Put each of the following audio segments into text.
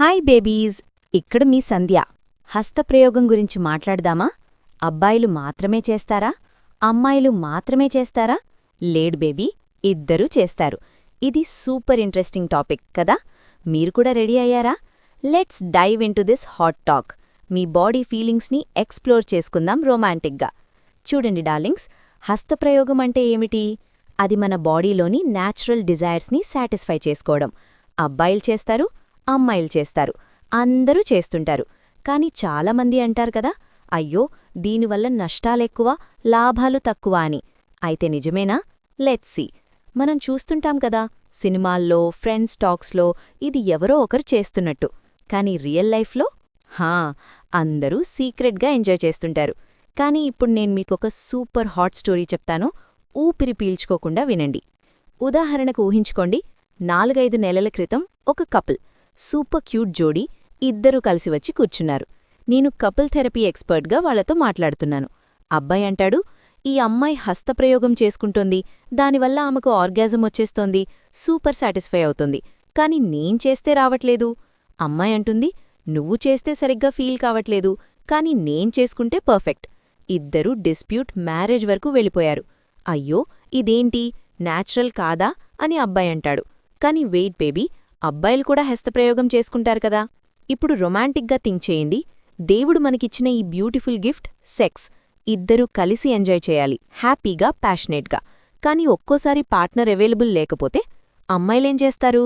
Hi babies ఇక్కడ మీ సంధ్య. హస్తప్రయోగం గురించి మాట్లాడదామా? అబ్బాయిలు మాత్రమే చేస్తారా? అమ్మాయిలు మాత్రమే చేస్తారా? లేడ్ బేబీ ఇద్దరూ చేస్తారు. ఇది సూపర్ ఇంట్రెస్టింగ్ టాపిక్ కదా? మీరు కూడా రెడీ అయ్యారా? Let's dive into this hot talk. Me body ఫీలింగ్స్ని ఎక్స్ప్లోర్ చేసుకుందాం రొమాంటిక్గా. చూడండి డార్లింగ్స్ హస్తప్రయోగం అంటే ఏమిటి? అది మన బాడీలోని న్యాచురల్ డిజైర్స్ని సాటిస్ఫై చేసుకోవడం. అబ్బాయిలు చేస్తారు అమ్మాయిలు చేస్తారు. అందరూ చేస్తుంటారు. కానీ చాలామంది అంటారు కదా అయ్యో దీనివల్ల నష్టాలెక్కువ లాభాలు తక్కువ అని. అయితే నిజమేనా? లెట్సి సీ మనం చూస్తుంటాం కదా సినిమాల్లో ఫ్రెండ్స్ టాక్స్లో ఇది ఎవరో ఒకరు చేస్తున్నట్టు. కానీ రియల్ లైఫ్లో హా అందరూ సీక్రెట్గా ఎంజాయ్ చేస్తుంటారు. కానీ ఇప్పుడు నేను మీకొక సూపర్ హాట్ స్టోరీ చెప్తాను. ఊపిరి పీల్చుకోకుండా వినండి. ఉదాహరణకు ఊహించుకోండి నాలుగైదు నెలల క్రితం ఒక కపుల్ సూపర్ క్యూట్ జోడీ ఇద్దరూ కలిసి వచ్చి కూర్చున్నారు. నేను కపుల్ థెరపీ ఎక్స్పర్ట్గా వాళ్ళతో మాట్లాడుతున్నాను. అబ్బాయి అంటాడు ఈ అమ్మాయి హస్తప్రయోగం చేసుకుంటోంది. దానివల్ల ఆమెకు ఆర్గాజం వచ్చేస్తోంది. సూపర్ సాటిస్ఫై అవుతుంది. కాని నేను చేస్తే రావట్లేదు. అమ్మాయి అంటుంది నువ్వు చేస్తే సరిగ్గా ఫీల్ కావట్లేదు. కాని నేను చేసుకుంటే పర్ఫెక్ట్. ఇద్దరూ డిస్ప్యూట్ మ్యారేజ్ వరకు వెళ్ళిపోయారు. అయ్యో ఇదేంటి? నాచురల్ కాదా? అని అబ్బాయి అంటాడు. కాని వెయిట్ బేబీ అబ్బాయిలు కూడా హస్తప్రయోగం చేసుకుంటారు కదా. ఇప్పుడు రొమాంటిక్గా థింక్ చేయండి. దేవుడు మనకిచ్చిన ఈ బ్యూటిఫుల్ గిఫ్ట్ సెక్స్. ఇద్దరూ కలిసి ఎంజాయ్ చేయాలి. హ్యాపీగా ప్యాషనేట్గా. కానీ ఒక్కోసారి పార్ట్నర్ అవైలబుల్ లేకపోతే అమ్మాయిలేం చేస్తారు?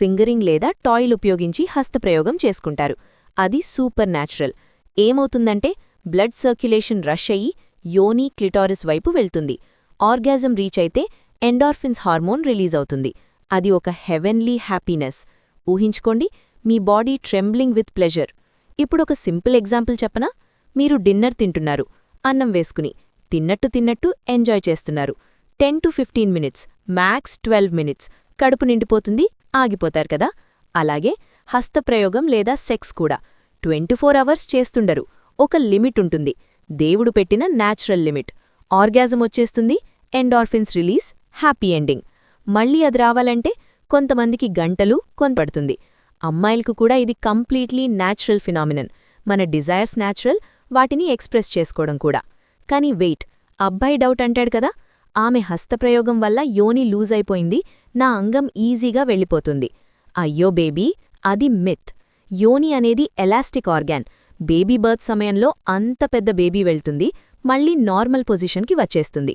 ఫింగరింగ్ లేదా టాయిల్ ఉపయోగించి హస్తప్రయోగం చేసుకుంటారు. అది సూపర్ న్యాచురల్. ఏమవుతుందంటే బ్లడ్ సర్క్యులేషన్ రష్ అయ్యి యోని క్లిటారిస్ వైపు వెళ్తుంది. ఆర్గాజం రీచ్ అయితే ఎండార్ఫిన్స్ హార్మోన్ రిలీజ్ అవుతుంది. అది ఒక హెవెన్లీ హ్యాపీనెస్. ఊహించుకోండి మీ బాడీ ట్రెంబ్లింగ్ విత్ ప్లెజర్. ఒక సింపుల్ ఎగ్జాంపుల్ చెప్పనా? మీరు డిన్నర్ తింటున్నారు. అన్నం వేసుకుని తిన్నట్టు తిన్నట్టు ఎంజాయ్ చేస్తున్నారు. Ten to fifteen minutes max twelve minutes. కడుపు నిండిపోతుంది ఆగిపోతారు కదా? అలాగే హస్తప్రయోగం లేదా సెక్స్ కూడా. ట్వంటీ ఫోర్ అవర్స్ చేస్తుండరు. ఒక లిమిట్ ఉంటుంది. దేవుడు పెట్టిన న్యాచురల్ లిమిట్. ఆర్గాజం వచ్చేస్తుంది ఎండార్ఫిన్స్ రిలీజ్ హ్యాపీ ఎండింగ్. మళ్ళీ అది రావాలంటే కొంతమందికి గంటలు కొనపడుతుంది అమ్మాయిలకు కూడా ఇది కంప్లీట్లీ న్యాచురల్ ఫినామినన్. మన డిజైర్స్ న్యాచురల్ వాటిని ఎక్స్ప్రెస్ చేసుకోవడం కూడా. కానీ వెయిట్ అబ్బాయి డౌట్ అంటాడు కదా ఆమె హస్తప్రయోగం వల్ల యోని లూజ్ అయిపోయింది నా అంగం ఈజీగా వెళ్ళిపోతుంది. అయ్యో బేబీ అది మిత్. యోని అనేది ఎలాస్టిక్ ఆర్గాన్. బేబీ బర్త్ సమయంలో అంత పెద్ద బేబీ వెళ్తుంది మళ్ళీ నార్మల్ పొజిషన్కి వచ్చేస్తుంది.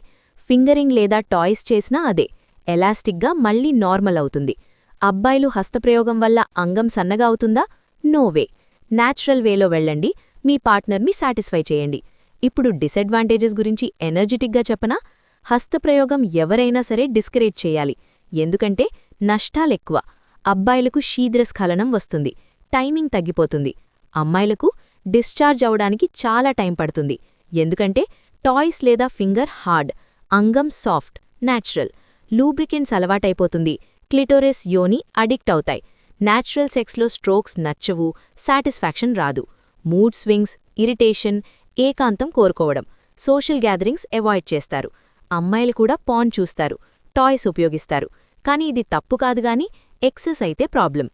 ఫింగరింగ్ లేదా టాయ్స్ చేసినా అదే. ఎలాస్టిక్గా మళ్ళీ నార్మల్ అవుతుంది. అబ్బాయిలు హస్తప్రయోగం వల్ల అంగం సన్నగా అవుతుందా? నోవే న్యాచురల్ వేలో వెళ్ళండి. మీ పార్ట్నర్ని సాటిస్ఫై చేయండి. ఇప్పుడు డిసడ్వాంటేజెస్ గురించి ఎనర్జెటిక్గా చెప్పనా? హస్తప్రయోగం ఎవరైనా సరే డిస్కరేజ్ చేయాలి. ఎందుకంటే నష్టాలెక్కువ. అబ్బాయిలకు శీఘ్రస్ఖలనం వస్తుంది. టైమింగ్ తగ్గిపోతుంది. అమ్మాయిలకు డిశ్చార్జ్ అవడానికి చాలా టైం పడుతుంది. ఎందుకంటే టాయ్స్ లేదా ఫింగర్ హార్డ్. అంగం సాఫ్ట్. న్యాచురల్ లూబ్రికెంట్స్ అలవాటైపోతుంది. క్లిటోరెస్ యోని అడిక్ట్ అవుతాయి. న్యాచురల్ సెక్స్లో స్ట్రోక్స్ నచ్చవు సాటిస్ఫాక్షన్ రాదు. మూడ్ స్వింగ్స్ ఇరిటేషన్ ఏకాంతం కోరుకోవడం. సోషల్ గ్యాదరింగ్స్ అవాయిడ్ చేస్తారు. అమ్మాయిలు కూడా పాన్ చూస్తారు టాయ్స్ ఉపయోగిస్తారు. కానీ ఇది తప్పు కాదుగాని ఎక్సెస్ అయితే ప్రాబ్లం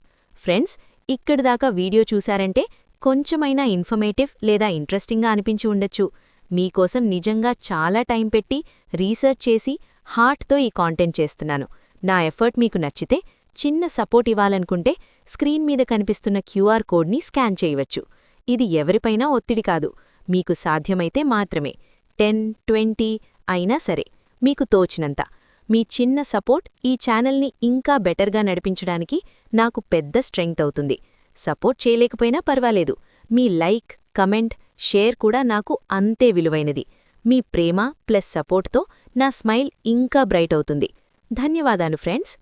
ఫ్రెండ్స్ ఇక్కడిదాకా వీడియో చూశారంటే కొంచెమైనా ఇన్ఫర్మేటివ్ లేదా ఇంట్రెస్టింగ్గా అనిపించి ఉండొచ్చు. మీకోసం నిజంగా చాలా టైం పెట్టి రీసెర్చ్ చేసి హార్ట్తో ఈ కాంటెంట్ చేస్తున్నాను. నా ఎఫర్ట్ మీకు నచ్చితే చిన్న సపోర్ట్ ఇవ్వాలనుకుంటే స్క్రీన్ మీద కనిపిస్తున్న క్యూఆర్ కోడ్ని స్కాన్ చేయవచ్చు. ఇది ఎవరిపైనా ఒత్తిడి కాదు. మీకు సాధ్యమైతే మాత్రమే. టెన్ ట్వంటీ అయినా సరే మీకు తోచినంత. మీ చిన్న సపోర్ట్ ఈ ఛానల్ని ఇంకా బెటర్గా నడిపించడానికి నాకు పెద్ద స్ట్రెంగ్త్ అవుతుంది. సపోర్ట్ చేయలేకపోయినా పర్వాలేదు. మీ లైక్ కమెంట్ షేర్ కూడా నాకు అంతే విలువైనది. మీ ప్రేమ ప్లస్ సపోర్ట్తో నా స్మైల్ ఇంకా బ్రైట్ అవుతుంది. ధన్యవాదాలు ఫ్రెండ్స్.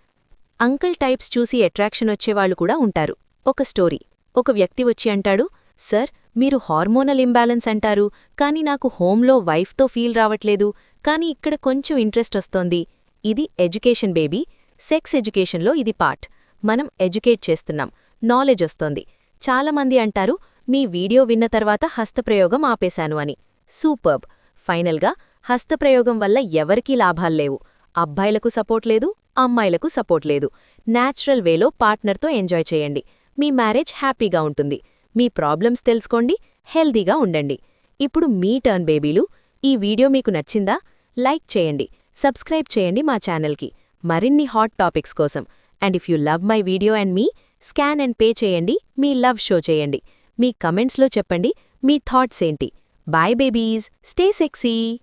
అంకుల్ టైప్స్ చూసి అట్రాక్షన్ వచ్చేవాళ్ళు కూడా ఉంటారు. ఒక స్టోరీ. ఒక వ్యక్తి వచ్చి అంటాడు సర్ మీరు హార్మోనల్ ఇంబ్యాలెన్స్ అంటారు కానీ నాకు హోంలో వైఫ్తో ఫీల్ రావట్లేదు కానీ ఇక్కడ కొంచెం ఇంట్రెస్ట్ వస్తోంది. ఇది ఎడ్యుకేషన్ బేబీ సెక్స్ ఎడ్యుకేషన్లో ఇది పార్ట్. మనం ఎడ్యుకేట్ చేస్తున్నాం. నాలెడ్జ్ వస్తోంది. చాలామంది అంటారు మీ వీడియో విన్న తర్వాత హస్తప్రయోగం ఆపేశాను అని. సూపర్బ్. ఫైనల్గా హస్తప్రయోగం వల్ల ఎవరికీ లాభాల్లేవు అబ్బాయిలకు సపోర్ట్ లేదు అమ్మాయిలకు సపోర్ట్ లేదు. న్యాచురల్ వేలో పార్ట్నర్తో ఎంజాయ్ చేయండి. మీ మ్యారేజ్ హ్యాపీగా ఉంటుంది. మీ ప్రాబ్లమ్స్ తెలుసుకోండి హెల్దీగా ఉండండి. ఇప్పుడు మీ టర్న్ బేబీలు. ఈ వీడియో మీకు నచ్చిందా? లైక్ చేయండి. సబ్స్క్రైబ్ చేయండి మా ఛానల్కి. మరిన్ని హాట్ టాపిక్స్ కోసం. And if you love my video and me scan and pay చేయండి. మీ లవ్ షో చేయండి. మీ కమెంట్స్లో చెప్పండి మీ థాట్స్ ఏంటి? Bye babies. Stay sexy.